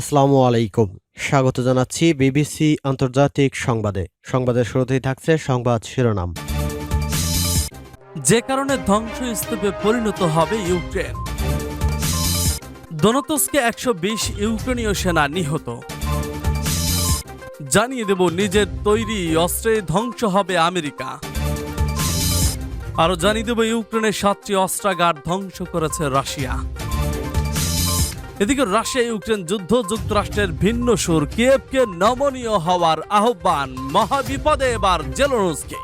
আসসালামু আলাইকুম। স্বাগত জানাচ্ছি বিবিসি আন্তর্জাতিক সংবাদে। সংবাদের শুরুতেই থাকছে সংবাদ শিরোনাম। যে কারণে ধ্বংসস্তূপে পরিণত হবে ইউক্রেন। দনতস্কে একশো বিশ ইউক্রেনীয় সেনা নিহত। জানিয়ে দেব নিজের তৈরি অস্ত্রে ধ্বংস হবে আমেরিকা। আরও জানিয়ে দেব ইউক্রেনের সাতটি অস্ত্রাগার ধ্বংস করেছে রাশিয়া। এদিকে রাশিয়া, ইউক্রেন যুদ্ধ, যুক্তরাষ্ট্রের ভিন্ন সুর। কিয়েভকে নমনীয় হওয়ার আহ্বান, মহাবিপদে এবার জেলোনস্কি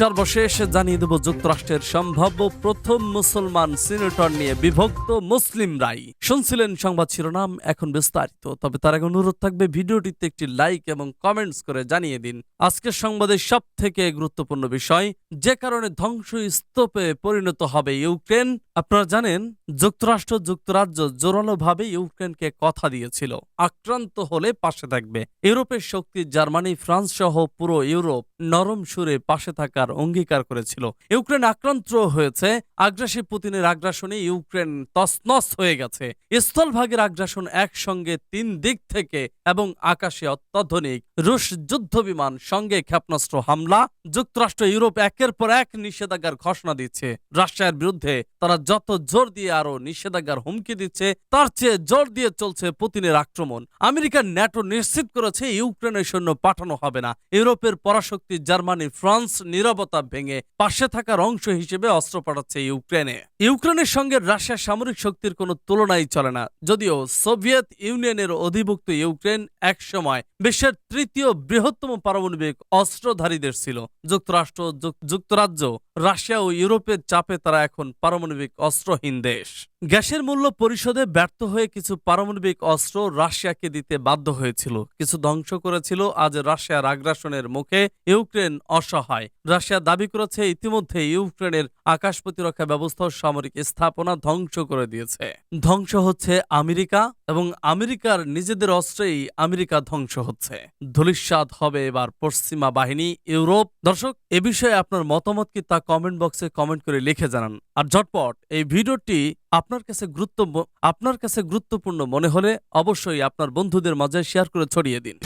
সর্বশেষ জানিয়ে দেব যুক্তরাষ্ট্রের সম্ভাব্য প্রথম মুসলমান সিনেটর নিয়ে বিভক্ত মুসলিমরাই শুনছিলেন সংবাদ শিরোনাম, এখন বিস্তারিত। তবে তার আগে অনুরোধ থাকবে ভিডিওটিতে একটি লাইক এবং কমেন্টস করে জানিয়ে দিন। আজকের সংবাদের সব থেকে গুরুত্বপূর্ণ বিষয়, যে কারণে ধ্বংস স্তূপে পরিণত হবে ইউক্রেন আপনারা জানেন, যুক্তরাষ্ট্র যুক্তরাজ্য জোরালোভাবে ইউক্রেনকে কথা দিয়েছিল। আক্রান্ত হলে পাশে থাকবে। ইউরোপের শক্তি জার্মানি ফ্রান্স সহ পুরো ইউরোপ নরম সুরে পাশে থাকার অঙ্গীকার করেছিল। ইউক্রেন আক্রান্ত হয়েছে। আগ্রাসী পুতিনের আগ্রাসনে ইউক্রেন তসনস হয়ে গেছে। স্থলভাগের আগ্রাসন একসঙ্গে তিন দিক থেকে এবং আকাশে অত্যাধুনিক রুশ যুদ্ধ বিমান সঙ্গে ক্ষেপণাস্ত্র হামলা। যুক্তরাষ্ট্র ইউরোপ একের পর এক নিষেধাজ্ঞার ঘোষণা দিচ্ছে। রাশিয়ার বিরুদ্ধে তারা যত জোর দিয়ে আরও নিষেধাজ্ঞার হুমকি দিচ্ছে, তার চেয়ে জোর দিয়ে চলছে পুতিনের আক্রমণ। আমেরিকার ন্যাটো নিশ্চিত করেছে ইউক্রেনের সৈন্য পাঠানো হবে না। ইউরোপের পরাশক্তি জার্মানি, ফ্রান্স নীরবতা ভেঙে পাশে থাকার অংশ হিসেবে অস্ত্র পাঠাচ্ছে ইউক্রেনে। ইউক্রেনের সঙ্গে রাশিয়ার সামরিক শক্তির কোনো তুলনাই চলে না, যদিও সোভিয়েত ইউনিয়নের অধিভুক্ত ইউক্রেন একসময় বিশ্বের তৃতীয় বৃহত্তম পারমাণবিক অস্ত্রধারী দেশ ছিল। যুক্তরাষ্ট্র, যুক্তরাজ্য, রাশিয়া ও ইউরোপের চাপে তারা এখন পারমাণবিক অস্ত্রহীন দেশ। গ্যাসের মূল্য পরিশোধে ব্যর্থ হয়ে কিছু পারমাণবিক অস্ত্র রাশিয়াকে দিতে বাধ্য হয়েছিল। কিছু ধ্বংস করেছিল আজ রাশিয়ার আগ্রাসনের মুখে ইউক্রেন অসহায়। রাশিয়া দাবি করেছে ইতিমধ্যে ইউক্রেনের আকাশ প্রতিরক্ষা ব্যবস্থা সামরিক স্থাপনা ধ্বংস করে দিয়েছে। ধ্বংস হচ্ছে আমেরিকা এবং আমেরিকার নিজেদের অস্ত্রেই আমেরিকা ধ্বংস হচ্ছে। ধূলিস্বাদ হবে এবার পশ্চিমা বাহিনী, ইউরোপ। দর্শক, এ বিষয়ে আপনার মতামত কি তা কমেন্ট বক্সে কমেন্ট করে লিখে জানান। আর ঝটপট, এই ভিডিওটি আপনার কাছে গুরুত্ব আপনার কাছে গুরুত্বপূর্ণ মনে হলে অবশ্যই আপনার বন্ধুদের মাঝে শেয়ার করে ছড়িয়ে দিন।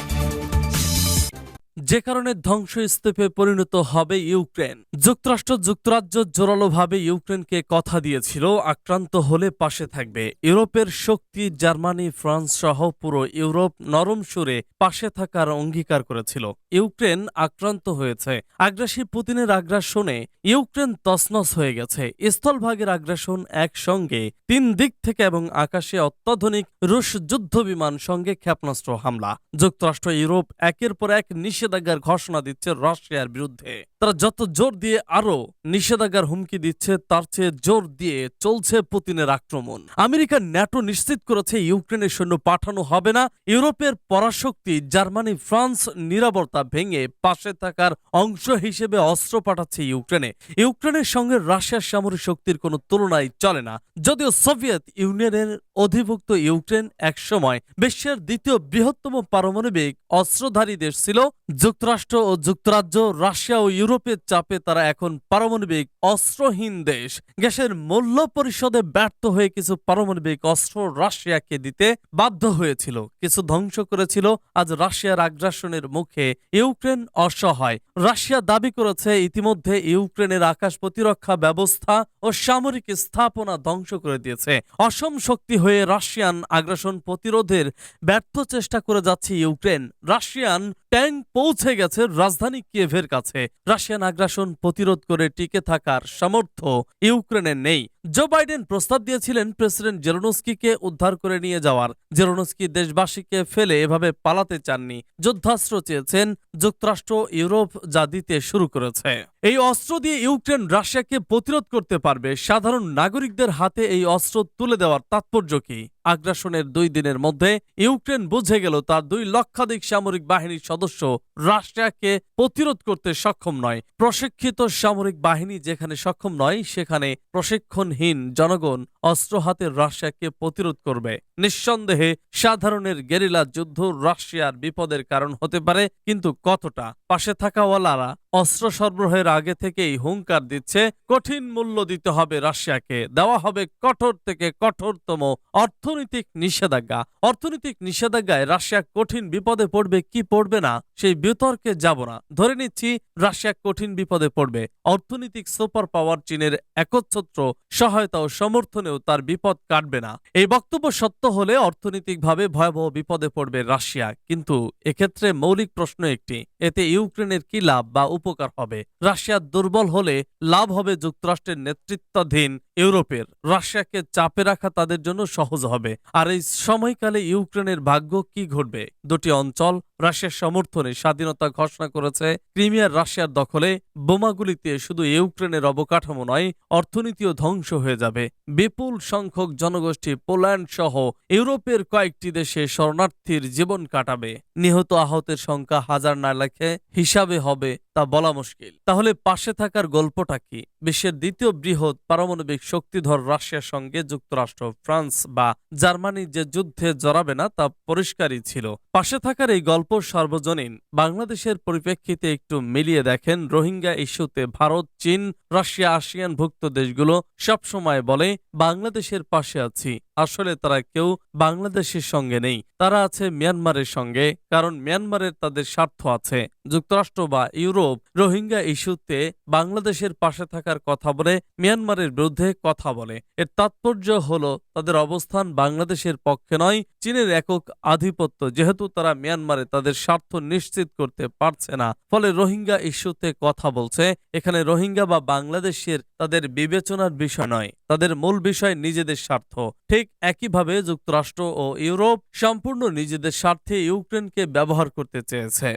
যে কারণে ধ্বংসস্তূপে পরিণত হবে ইউক্রেন। যুক্তরাষ্ট্র যুক্তরাজ্য জোরালোভাবে ইউক্রেনকে কথা দিয়েছিল, আক্রান্ত হলে পাশে থাকবে। ইউরোপের শক্তি জার্মানি, ফ্রান্স সহ পুরো ইউরোপ নরম সুরে পাশে থাকার অঙ্গীকার করেছিল। ইউক্রেন আক্রান্ত হয়েছে। আগ্রাসী পুতিনের আগ্রাসনে ইউক্রেন তছনছ হয়ে গেছে। স্থলভাগের আগ্রাসন একসঙ্গে, তিন দিক থেকে এবং আকাশে অত্যাধুনিক রুশ যুদ্ধ বিমান সঙ্গে ক্ষেপণাস্ত্র হামলা। যুক্তরাষ্ট্র ইউরোপ একের পর এক নিষেধাজ্ঞার ঘোষণা দিচ্ছে রাশিয়ার বিরুদ্ধে। তারা যত জোর দিয়ে আরও নিষেধাজ্ঞার হুমকি দিচ্ছে, তার চেয়ে জোর দিয়ে চলছে পুতিনের আক্রমণ। আমেরিকা ন্যাটো নিশ্চিত করেছে ইউক্রেনের সৈন্য পাঠানো হবে না। ইউরোপের পরাশক্তি জার্মানি, ফ্রান্স নিরাপত্তা ভেঙে পাশে থাকার অংশ হিসেবে অস্ত্র পাঠাচ্ছে ইউক্রেনে। ইউক্রেনের সঙ্গে রাশিয়ার সামরিক শক্তির কোনো তুলনাই চলে না। যদিও সোভিয়েত ইউনিয়নের অধিভুক্ত ইউক্রেন একসময় বিশ্বের দ্বিতীয় বৃহত্তম পারমাণবিক অস্ত্রধারী দেশ ছিল যুক্তরাষ্ট্র ও যুক্তরাজ্য, রাশিয়া ও ইউরোপের চাপে তারা এখন পারমাণবিক অস্ত্রহীন দেশ। গ্যাসের মূল্য পরিশোধে ব্যর্থ হয়ে কিছু পারমাণবিক অস্ত্র রাশিয়াকে দিতে বাধ্য হয়েছিল। কিছু ধ্বংস করেছিল। আজ রাশিয়ার আগ্রাসনের মুখে ইউক্রেন অসহায়। রাশিয়া দাবি করেছে ইতিমধ্যে ইউক্রেনের আকাশ প্রতিরক্ষা ব্যবস্থা ও সামরিক স্থাপনা ধ্বংস করে দিয়েছে। অসম শক্তি হয়ে রাশিয়ান আগ্রাসন প্রতিরোধের ব্যর্থ চেষ্টা করে যাচ্ছে ইউক্রেন। রাশিয়ান ট্যাঙ্ক পৌঁছে গেছে রাজধানী কিয়েভের কাছে। রাশিয়ান আগ্রাসন প্রতিরোধ করে টিকে থাকার সামর্থ্য ইউক্রেনের নেই। জো বাইডেন প্রস্তাব দিয়েছিলেন প্রেসিডেন্ট জেরোনস্কিকে উদ্ধার করে নিয়ে যাওয়ার। জেরোনস্কি দেশবাসীকে ফেলে এভাবে পালাতে চাননি। যুদ্ধাস্ত্র চেয়েছেন যুক্তরাষ্ট্র, ইউরোপ যা দিতে শুরু করেছে। এই অস্ত্র দিয়ে ইউক্রেন রাশিয়াকে প্রতিরোধ করতে পারবে। সাধারণ নাগরিকদের হাতে এই অস্ত্র তুলে দেওয়ার তাৎপর্য কি? আগ্রাসনের দুই দিনের মধ্যে ইউক্রেন বুঝে গেল তার দুই লক্ষাধিক সামরিক বাহিনীর সদস্য রাশিয়াকে প্রতিরোধ করতে সক্ষম নয়। প্রশিক্ষিত সামরিক বাহিনী যেখানে সক্ষম নয়, সেখানে প্রশিক্ষণহীন জনগণ অস্ত্র হাতে রাশিয়াকে প্রতিরোধ করবে। নিঃসন্দেহে সাধারণের গেরিলা যুদ্ধ রাশিয়ার বিপদের কারণ হতে পারে, কিন্তু কতটা? পাশে থাকাওয়ালারা অস্ত্র সরবরাহের আগে থেকেই হুঙ্কার দিচ্ছে, কঠিন মূল্য দিতে হবে রাশিয়াকে। দেওয়া হবে কঠোর থেকে কঠোরতম অর্থনৈতিক নিষেধাজ্ঞা। অর্থনৈতিক নিষেধাজ্ঞায় রাশিয়া কঠিন বিপদে পড়বে, কি পড়বে না, সেই বিতর্কে যাব না। ধরে নিচ্ছি, রাশিয়া কঠিন বিপদে পড়বে। অর্থনৈতিক সুপার পাওয়ার চীনের একচ্ছত্র সহায়তা ও সমর্থনেও তার বিপদ কাটবে না। এই বক্তব্য সত্য হলে অর্থনৈতিকভাবে ভয়াবহ বিপদে পড়বে রাশিয়া। কিন্তু এক্ষেত্রে মৌলিক প্রশ্ন একটি, এতে ইউক্রেনের কি লাভ বা উপকার হবে? রাশিয়া দুর্বল হলে লাভ হবে যুক্তরাষ্ট্রের নেতৃত্বাধীন ইউরোপের। রাশিয়াকে চাপে রাখা তাদের জন্য সহজ হবে। আর এই সময়কালে ইউক্রেনের ভাগ্য কি ঘটবে? দুটি অঞ্চল রাশিয়ার সমর্থনে স্বাধীনতা ঘোষণা করেছে। ক্রিমিয়ার রাশিয়ার দখলে বোমাগুলিতে শুধু ইউক্রেনের অবকাঠামো নয়, অর্থনীতিও ধ্বংস হয়ে যাবে। বিপুল সংখ্যক জনগোষ্ঠী পোল্যান্ড সহ ইউরোপের কয়েকটি দেশে শরণার্থীর জীবন কাটাবে। নিহত আহতের সংখ্যা হাজার না লেখে হিসাবে হবে। তা বলা মুশকিল। তাহলে পাশে থাকার গল্পটা কি? বিশ্বের দ্বিতীয় বৃহৎ পারমাণবিক শক্তিধর রাশিয়ার সঙ্গে যুক্তরাষ্ট্র, ফ্রান্স বা জার্মানি যে যুদ্ধে জড়াবে না, তা পরিষ্কারই ছিল। পাশে থাকার এই গল্প সার্বজনীন। বাংলাদেশের পরিপ্রেক্ষিতে একটু মিলিয়ে দেখেন, রোহিঙ্গা ইস্যুতে ভারত, চীন, রাশিয়া আসিয়ান ভুক্ত দেশগুলো সবসময় বলে, বাংলাদেশের পাশে আছি। আসলে তারা কেউ বাংলাদেশের সঙ্গে নেই। তারা আছে মিয়ানমারের সঙ্গে, কারণ মিয়ানমারের তাদের স্বার্থ আছে। যুক্তরাষ্ট্র বা ইউরোপ রোহিঙ্গা ইস্যুতে বাংলাদেশের পাশে থাকার কথা বলে মিয়ানমারের বিরুদ্ধে কথা বলে। এর তাৎপর্য হল, তাদের অবস্থান বাংলাদেশের পক্ষে নয়, চীনের একক আধিপত্য, যেহেতু তারা মিয়ানমারে তাদের স্বার্থ নিশ্চিত করতে পারছে না। ফলে রোহিঙ্গা ইস্যুতে কথা বলছে, এখানে রোহিঙ্গা বা বাংলাদেশের তাদের বিবেচনার বিষয় নয়, তাদের মূল বিষয় নিজেদের স্বার্থ। ঠিক একইভাবে যুক্তরাষ্ট্র ও ইউরোপ সম্পূর্ণ নিজেদের স্বার্থে ইউক্রেনকে ব্যবহার করতে চেয়েছে।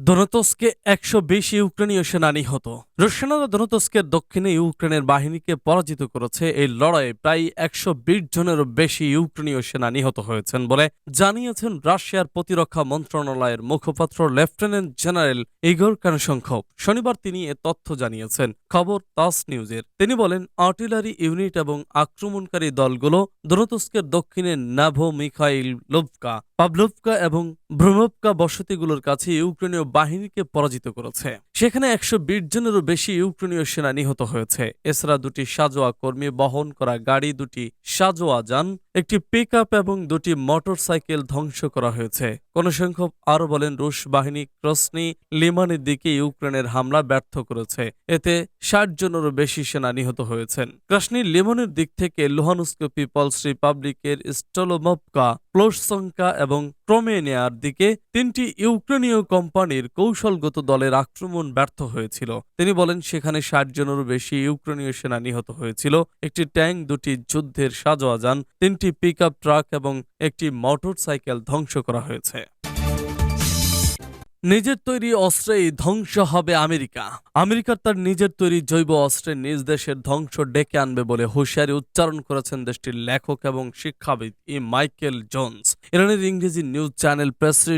দনতস্কে একশো বেশি ইউক্রেনীয় সেনা নিহত রুশিয়ানরা দনতস্কের দক্ষিণে ইউক্রেনের বাহিনীকে পরাজিত করেছে এই লড়াইয়ে প্রায় একশো বিশ জনেরও বেশি ইউক্রেনীয় সেনা নিহত হয়েছেন বলে জানিয়েছেন রাশিয়ার প্রতিরক্ষা মন্ত্রণালয়ের মুখপাত্র লেফটেন্যান্ট জেনারেল ইগোর কানসংখব। শনিবার তিনি এ তথ্য জানিয়েছেন। খবর তাস নিউজের। তিনি বলেন, আর্টিলারি ইউনিট এবং আক্রমণকারী দলগুলো দনতস্কের দক্ষিণে নাভো মিখাইল লোভকা, পাবলোভকা এবং ভ্রমভকা বসতিগুলোর কাছে ইউক্রেনীয় বাহিনীকে পরাজিত করেছে। সেখানে একশো বিশ জনেরও বেশি ইউক্রেনীয় সেনা নিহত হয়েছে। এছাড়া দুটি সাজোয়া কর্মী বহন করা গাড়ি, দুটি সাজোয়া যান একটি পিক এবং দুটি মোটর সাইকেল ধ্বংস করা হয়েছে। কোন সংখ্যক আরও বলেন, রুশ বাহিনী ক্রসনি লিমানের দিকে ইউক্রেনের হামলা ব্যর্থ করেছে। এতে ষাট জনেরও বেশি সেনা নিহত হয়েছেন। ক্রাসনি লিমনের দিক থেকে লুহানুস্ক পিপলস রিপাবলিকের স্টলোমপকা প্লোসঙ্কা এবং ক্রোমেনিয়ার দিকে তিনটি ইউক্রেনীয় কোম্পানির কৌশলগত দলের আক্রমণ ব্যর্থ হয়েছিল। তিনি বলেন, সেখানে ষাট জনেরও বেশি ইউক্রেনীয় সেনা নিহত হয়েছিল। একটি ট্যাঙ্ক, দুটি যুদ্ধের সাজোয়া যান তিনটি পিক ট্রাক এবং একটি মোটর সাইকেল ধ্বংস করা হয়েছে। নিজের তৈরি অস্ত্রেই ধ্বংস হবে আমেরিকা। আমেরিকার তার নিজের তৈরি জৈব অস্ত্রে নিজ দেশের ধ্বংস ডেকে আনবে বলে হুঁশিয়ারি উচ্চারণ করেছেন দেশটির লেখক এবং শিক্ষাবিদ ই মাইকেল জোন্স। ইরানের ইংরেজি নিউজ চ্যানেল প্রেস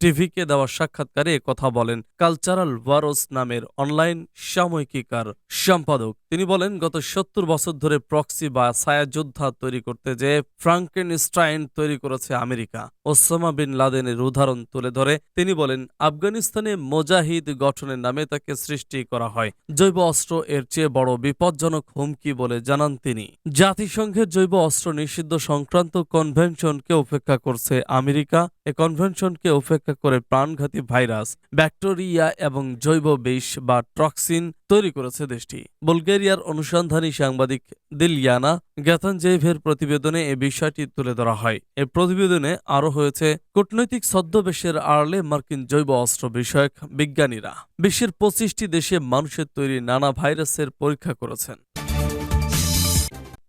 টিভিকে দেওয়া সাক্ষাৎকারে কথা বলেন কালচারাল ওয়ারোস নামের অনলাইন সাময়িকিকার সম্পাদক। তিনি বলেন, গত সত্তর বছর ধরে প্রক্সি বা ছায়াযোদ্ধা তৈরি করতে যে ফ্রাঙ্কেন স্ট্রাইন তৈরি করেছে আমেরিকা। ওসামা বিন লাদেনের উদাহরণ তুলে ধরে তিনি বলেন, আফগানিস্তানে মোজাহিদ গঠনের নামে তাকে সৃষ্টি করা হয়। জৈব অস্ত্র এর চেয়ে বড় বিপজ্জনক হুমকি বলে জানান তিনি। জাতিসংঘের জৈব অস্ত্র নিষিদ্ধ সংক্রান্ত কনভেনশনকে উপেক্ষা করছে আমেরিকা এ কনভেনশনকে উপেক্ষা করে প্রাণঘাতী ভাইরাস, ব্যাকটেরিয়া এবং জৈব বিষ বা টক্সিন তৈরি করেছে দেশটি। বুলগেরিয়ার অনুসন্ধানী সাংবাদিক দিলয়ানা গ্যাথানজেভের প্রতিবেদনে এ বিষয়টি তুলে ধরা হয়। এ প্রতিবেদনে আরও হয়েছে, কূটনৈতিক ছদ্মবেশের আড়ালে মার্কিন জৈব অস্ত্র বিষয়ক বিজ্ঞানীরা বিশ্বের পঁচিশটি দেশে মানুষের তৈরি নানা ভাইরাসের পরীক্ষা করেছেন।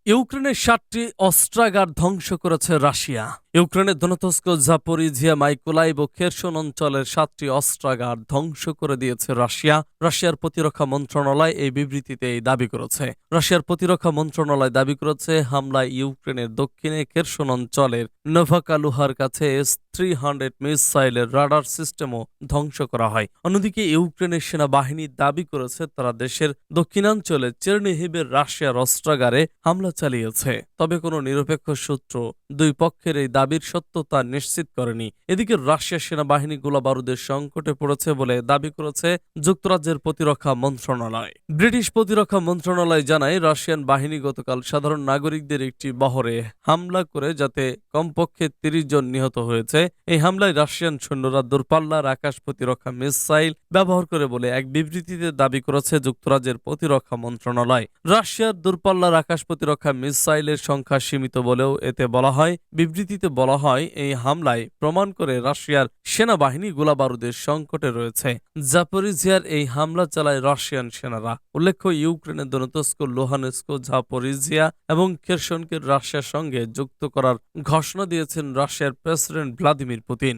ইউক্রেনের সাতটি অস্ত্রাগার ধ্বংস করেছে রাশিয়া। ইউক্রেনের ধনতস্ক জাপোরিজিয়া মাইকোলাইভ ও খেরসন অঞ্চলের সাতটি অস্ত্রাগার ধ্বংস করে দিয়েছে রাশিয়া। রাশিয়ার প্রতিরক্ষা মন্ত্রণালয় এই বিবৃতিতে এই দাবি করেছে। রাশিয়ার প্রতিরক্ষা মন্ত্রণালয় দাবি করেছে, হামলায় ইউক্রেনের দক্ষিণে খেরসন অঞ্চলের নোভাকালুহার কাছে এস থ্রি হান্ড্রেড মিসাইলের রাডার সিস্টেমও ধ্বংস করা হয়। অন্যদিকে ইউক্রেনের সেনাবাহিনী দাবি করেছে, তারা দেশের দক্ষিণাঞ্চলে চেরনিহিবের রাশিয়ার অস্ত্রাগারে হামলা চালিয়েছে। তবে কোনো নিরপেক্ষ সূত্র দুই পক্ষের এই দাবির সত্যতা নিশ্চিত করেনি। এদিকে রাশিয়ার সেনাবাহিনী গোলাবারুদের সংকটে পড়েছে বলে দাবি করেছে যুক্তরাজ্যের প্রতিরক্ষা মন্ত্রণালয়। ব্রিটিশ প্রতিরক্ষা মন্ত্রণালয় জানায়, রাশিয়ান বাহিনী গতকাল সাধারণ নাগরিকদের একটি বহরে হামলা করে যাতে কমপক্ষে তিরিশ জন নিহত হয়েছে। এই হামলায় রাশিয়ান সৈন্যরা দূরপাল্লার আকাশ প্রতিরক্ষা মিসাইল ব্যবহার করে বলে এক বিবৃতিতে দাবি করেছে যুক্তরাজ্যের প্রতিরক্ষা মন্ত্রণালয়। রাশিয়ার দূরপাল্লার আকাশ প্রতিরক্ষা মিসাইলের সংখ্যা সীমিত বলেও এতে বলা হয়। বিবৃতিতে বলা হয়, এই হামলায় প্রমাণ করে রাশিয়ার সেনাবাহিনী গোলাবারুদের সংকটে রয়েছে। জাপরিজিয়ার এই হামলা চালায় রাশিয়ান সেনারা। উল্লেখ্য, ইউক্রেনের দনতস্ক লোহানেস্ক, জাপরিজিয়া এবং খেরসনকে রাশিয়ার সঙ্গে যুক্ত করার ঘোষণা দিয়েছেন রাশিয়ার president Vladimir Putin.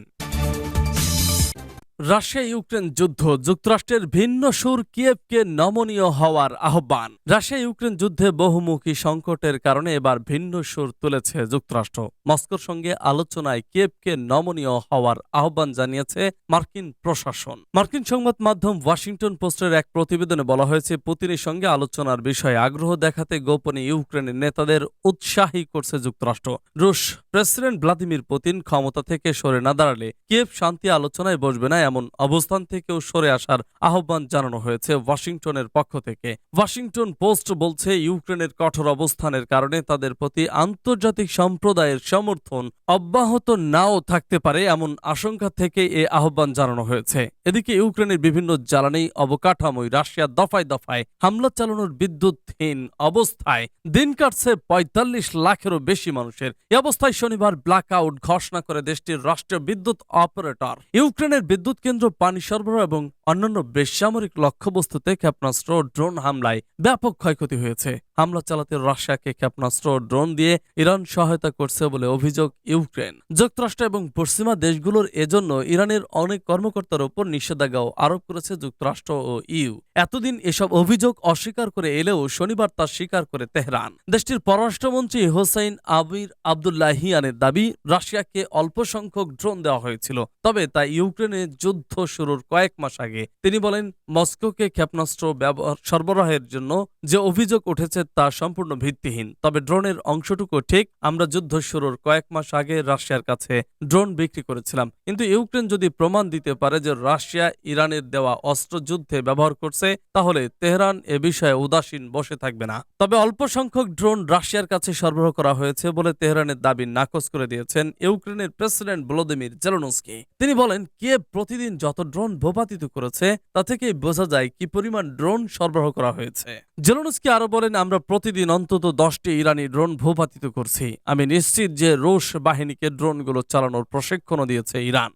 Russia Ukraine যুদ্ধ যুক্তরাষ্ট্রের ভিন্ন সুর কিয়েভকে নমনীয় হওয়ার আহ্বান। রাশিয়া ইউক্রেন যুদ্ধে বহুমুখী সংকটের কারণে এবার ভিন্ন সুর তুলেছে যুক্তরাষ্ট্র। মস্কোর সঙ্গে আলোচনায় কিয়েভকে নমনীয় হওয়ার আহ্বান জানিয়েছে মার্কিন প্রশাসন। মার্কিন সংবাদ মাধ্যম ওয়াশিংটন পোস্টের এক প্রতিবেদনে বলা হয়েছে, পুতিনের সঙ্গে আলোচনার বিষয়ে আগ্রহ দেখাতে গোপনে ইউক্রেনের নেতাদের উৎসাহী করছে যুক্তরাষ্ট্র। রুশ প্রেসিডেন্ট ভ্লাদিমির পুতিন ক্ষমতা থেকে সরে না দাঁড়ালে কিয়েভ শান্তি আলোচনায় বসবে না এমন অবস্থান থেকেও সরে আসার আহ্বান জানানো হয়েছে ওয়াশিংটনের পক্ষ থেকে। ওয়াশিংটন পোস্ট বলছে, ইউক্রেনের কঠোর অবস্থানের কারণে তাদের প্রতি আন্তর্জাতিক সম্প্রদায়ের সমর্থন অব্যাহত নাও থাকতে পারে এমন আশঙ্কা থেকে এ আহ্বান জানানো হয়েছে। এদিকে ইউক্রেনের বিভিন্ন জ্বালানি অবকাঠামোয় রাশিয়া দফায় দফায় হামলা চালানোর বিদ্যুৎহীন অবস্থায় দিন কাটছে পঁয়তাল্লিশ লাখেরও বেশি মানুষের। এ অবস্থায় শনিবার ব্ল্যাক আউট ঘোষণা করে দেশটির রাষ্ট্রীয় বিদ্যুৎ অপারেটর। ইউক্রেনের বিদ্যুৎ কেন্দ্র পানি সরবরাহ এবং অন্যান্য বেসামরিক লক্ষ্যবস্তুতে ক্ষেপণাস্ত্র ড্রোন হামলায় ব্যাপক ক্ষয়ক্ষতি হয়েছে। হামলা চালাতে রাশিয়াকে ক্ষেপণাস্ত্র ড্রোন দিয়ে ইরান সহায়তা করছে বলে অভিযোগ ইউক্রেন। যুক্তরাষ্ট্র এবং পশ্চিমা দেশগুলোর এজন্য ইরানের অনেক কর্মকর্তার উপর নিষেধাজ্ঞাও আরোপ করেছে যুক্তরাষ্ট্র ও ইউ। এতদিন এসব অভিযোগ অস্বীকার করে এলেও শনিবার তা স্বীকার করে তেহরান। দেশটির পররাষ্ট্রমন্ত্রী হোসাইন আবির আবদুল্লাহিয়ানের দাবি, রাশিয়াকে অল্প সংখ্যক ড্রোন দেওয়া হয়েছিল, তবে তা ইউক্রেনে যুদ্ধ শুরুর কয়েক মাস আগে। তিনি বলেন, মস্কোকে ক্ষেপণাস্ত্র ব্যবহার সরবরাহের জন্য যে অভিযোগ উঠেছে তা সম্পূর্ণ ভিত্তিহীন। তবে ড্রোনের অংশটুকু ঠিক, আমরা যুদ্ধ শুরুর কয়েক মাস আগে রাশিয়ার কাছে ড্রোন বিক্রি করেছিলাম। কিন্তু ইউক্রেন যদি প্রমাণ দিতে পারে যে রাশিয়া ইরানের দেওয়া অস্ত্র যুদ্ধে ব্যবহার করছে, তাহলে তেহরান এ বিষয়ে উদাসীন বসে থাকবে না। তবে অল্প সংখ্যক ড্রোন রাশিয়ার কাছে সরবরাহ করা হয়েছে বলে তেহরানের দাবি নাকচ করে দিয়েছেন ইউক্রেনের প্রেসিডেন্ট ভলোদিমির জেলনস্কি। তিনি বলেন কে প্রতিদিন যত ড্রোন ভূপাতিত করেছে, তা থেকে বোঝা যায় কি পরিমাণ ড্রোন সরবরাহ করা হয়েছে। জেলনস্কি আরও বলেন, আমরা প্রতিদিন অন্তত দশটি ইরানি ড্রোন ভূপাতিত করছি। আমি নিশ্চিত যে রুশ বাহিনীকে ড্রোনগুলো চালানোর প্রশিক্ষণও দিয়েছে ইরান।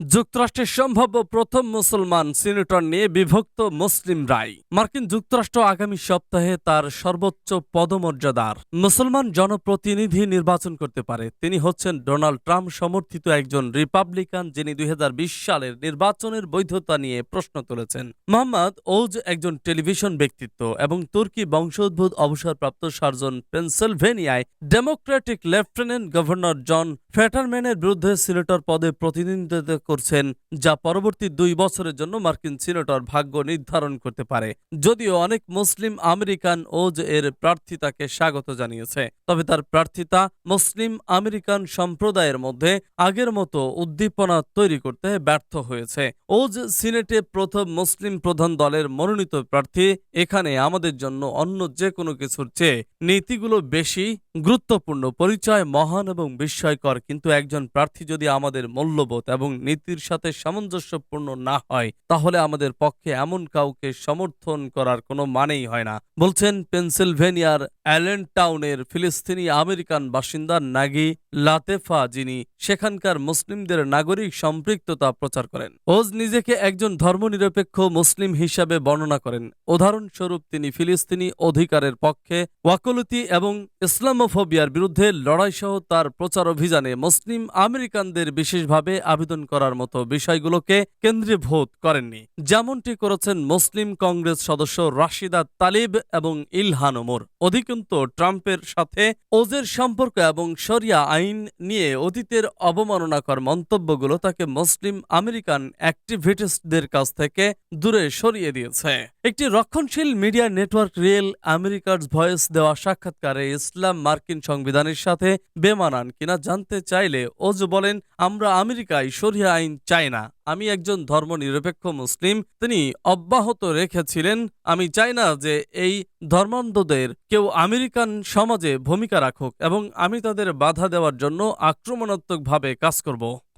যুক্তরাষ্ট্রের সম্ভাব্য প্রথম মুসলমান সিনেটর নিয়ে বিভক্ত মুসলিম রায়। মার্কিন যুক্তরাষ্ট্র আগামী সপ্তাহে তার সর্বোচ্চ পদমর্যাদার মুসলমান জনপ্রতিনিধি নির্বাচন করতে পারে। তিনি হচ্ছেন ডোনাল্ড ট্রাম্প সমর্থিত একজন রিপাবলিকান যিনি দুই হাজার বিশ সালের নির্বাচনের বৈধতা নিয়ে প্রশ্ন তুলেছেন। মোহাম্মদ ওজ একজন টেলিভিশন ব্যক্তিত্ব এবং তুর্কি বংশোদ্ভূত অবসরপ্রাপ্ত সার্জন পেনসিলভেনিয়ায় ডেমোক্রেটিক লেফটেন্যান্ট গভর্নর জন ফেটারম্যানের বিরুদ্ধে সিনেটর পদে প্রতিনিধিত্ব করছেন, যা পরবর্তী দুই বছরের জন্য মার্কিন সিনেটর ভাগ্য নির্ধারণ করতে পারে। যদিও অনেক মুসলিম আমেরিকান ওজ এর প্রার্থিতাকে স্বাগত জানিয়েছে, তবে তার প্রার্থিতা মুসলিম আমেরিকান সম্প্রদায়ের মধ্যে আগের মতো উদ্দীপনা তৈরি করতে ব্যর্থ হয়েছে। ওজ সিনেটে প্রথম মুসলিম প্রধান দলের মনোনীত প্রার্থী, এখানে আমাদের জন্য অন্য যে কোনো কিছুর চেয়ে নীতিগুলো বেশি গুরুত্বপূর্ণ, পরিচয় মহান এবং বিস্ময়কর। কিন্তু একজন প্রার্থী যদি আমাদের মূল্যবোধ এবং নীতির সাথে সামঞ্জস্যপূর্ণ না হয়, তাহলে আমাদের পক্ষে এমন কাউকে সমর্থন করার কোনো মানেই হয় না। বলছেন পেনসিলভেনিয়ার অ্যালেন টাউনের ফিলিস্তিনি আমেরিকান বাসিন্দা নাগি লাতেফা, যিনি সেখানকার মুসলিমদের নাগরিক সম্পৃক্ততা প্রচার করেন। ওজ নিজেকে একজন ধর্মনিরপেক্ষ মুসলিম হিসাবে বর্ণনা করেন। উদাহরণস্বরূপ তিনি ফিলিস্তিনি অধিকারের পক্ষে ওয়াকলতি এবং ইসলামোফোবিয়ার বিরুদ্ধে লড়াইসহ তার প্রচার অভিযানে মুসলিম আমেরিকানদের বিশেষভাবে আবেদন করার মতো বিষয়গুলোকে কেন্দ্রীভূত করেননি। যেমনটি করেছেন মুসলিম কংগ্রেস সদস্য রাশিদা তালিব এবং ইলহান ওমর। অধিকন্তু ট্রাম্পের সাথে ওজের সম্পর্ক এবং শরিয়া আইন নিয়ে অতীতের অবমাননাকর মন্তব্যগুলো তাকে মুসলিম আমেরিকান অ্যাক্টিভিটিস্টদের কাছ থেকে দূরে সরিয়ে দিয়েছে। একটি রক্ষণশীল মিডিয়া নেটওয়ার্ক রিয়েল আমেরিকার ভয়েস দেওয়া সাক্ষাৎকারে ইসলাম মার্কিন সংবিধানের সাথে বেমানান কিনা জানতে চাইলে অজু বলেন, আমরা আমেরিকায় সরিয়া আইন চাই না। আমি একজন ধর্মনিরপেক্ষ মুসলিম, তিনি অব্যাহত রেখেছিলেন, আমি চাই না যে এই ধর্মান্ধদের কেউ আমেরিকান সমাজে ভূমিকা রাখুক এবং আমি তাদের বাধা দেওয়ার জন্য আক্রমণাত্মকভাবে কাজ করব।